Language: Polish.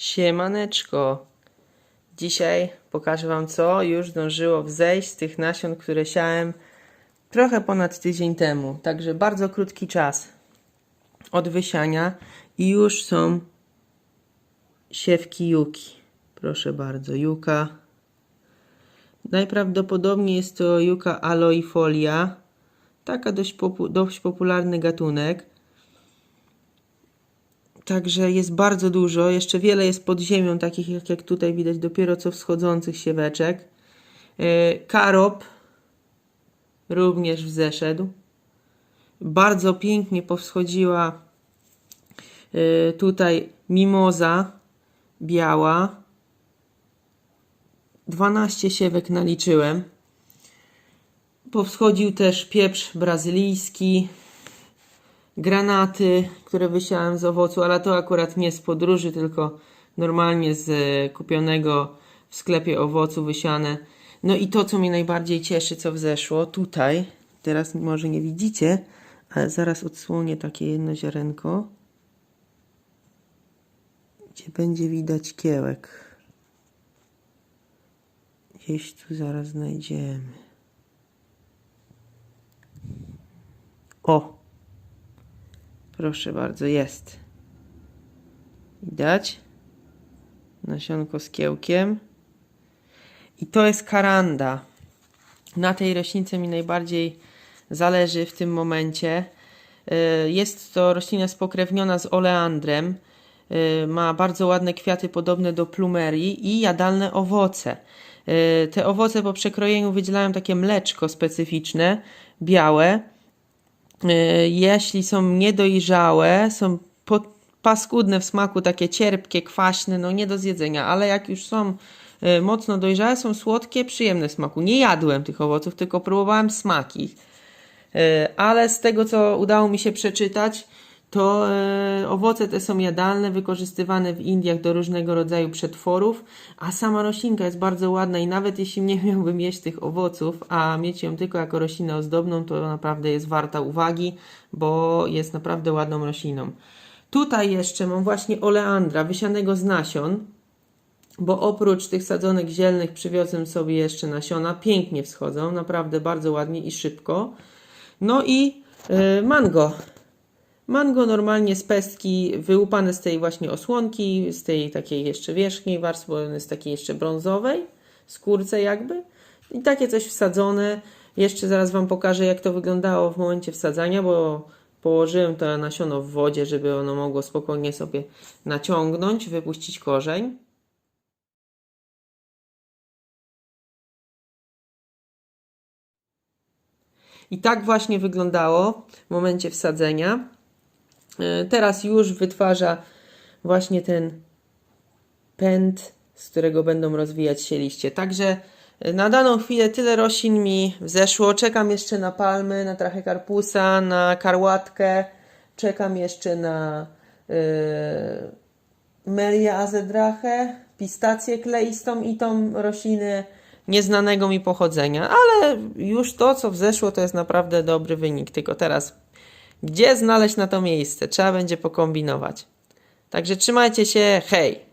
Siemaneczko. Dzisiaj pokażę Wam, co już zdążyło wzejść z tych nasion, które siałem trochę ponad tydzień temu. Także bardzo krótki czas od wysiania i już są siewki juki. Proszę bardzo, juka. Najprawdopodobniej jest to juka aloifolia. Taka dość, popu- dość popularny gatunek. Także jest bardzo dużo. Jeszcze wiele jest pod ziemią, takich jak, jak tutaj widać, dopiero co wschodzących sieweczek. Yy, Karop również wzeszedł. Bardzo pięknie powschodziła yy, tutaj mimoza biała. 12 siewek naliczyłem. Powschodził też pieprz brazylijski, granaty, które wysiałem z owocu, ale to akurat nie z podróży, tylko normalnie z e, kupionego w sklepie owocu wysiane. No i to, co mnie najbardziej cieszy, co wzeszło tutaj, teraz może nie widzicie, ale zaraz odsłonię takie jedno ziarenko, gdzie będzie widać kiełek. Gdzieś tu zaraz znajdziemy. O! Proszę bardzo, jest. Widać? Nasionko z kiełkiem. I to jest karanda. Na tej roślince mi najbardziej zależy w tym momencie. Y, Jest to roślina spokrewniona z oleandrem. Y, Ma bardzo ładne kwiaty podobne do plumerii i jadalne owoce. Y, Te owoce po przekrojeniu wydzielają takie mleczko specyficzne, białe. Y, jeśli są niedojrzałe, są paskudne w smaku, takie cierpkie, kwaśne, no nie do zjedzenia, ale jak już są y, mocno dojrzałe, są słodkie, przyjemne w smaku. Nie jadłem tych owoców, tylko próbowałem smaki. Y, Ale z tego, co udało mi się przeczytać, to y, owoce te są jadalne, wykorzystywane w Indiach do różnego rodzaju przetworów, a sama roślinka jest bardzo ładna i nawet jeśli nie miałbym jeść tych owoców, a mieć ją tylko jako roślinę ozdobną, to naprawdę jest warta uwagi, bo jest naprawdę ładną rośliną. Tutaj jeszcze mam właśnie oleandra wysianego z nasion, bo oprócz tych sadzonek zielnych przywiozłem sobie jeszcze nasiona. Pięknie wschodzą, naprawdę bardzo ładnie i szybko. No i y, mango. Mango normalnie z pestki, wyłupane z tej właśnie osłonki, z tej takiej jeszcze wierzchniej warstwy, jest takiej jeszcze brązowej, skórce jakby. I takie coś wsadzone. Jeszcze zaraz Wam pokażę, jak to wyglądało w momencie wsadzania, bo położyłem to nasiono w wodzie, żeby ono mogło spokojnie sobie naciągnąć, wypuścić korzeń. I tak właśnie wyglądało w momencie wsadzenia. E, Teraz już wytwarza właśnie ten pęd, z którego będą rozwijać się liście. Także e, na daną chwilę tyle roślin mi wzeszło. Czekam jeszcze na palmy, na trachę karpusa, na karłatkę. Czekam jeszcze na yy, Melia azedrachę, pistację kleistą i tą roślinę nieznanego mi pochodzenia. Ale już to, co wzeszło, to jest naprawdę dobry wynik. Tylko teraz, gdzie znaleźć na to miejsce? Trzeba będzie pokombinować. Także trzymajcie się, hej!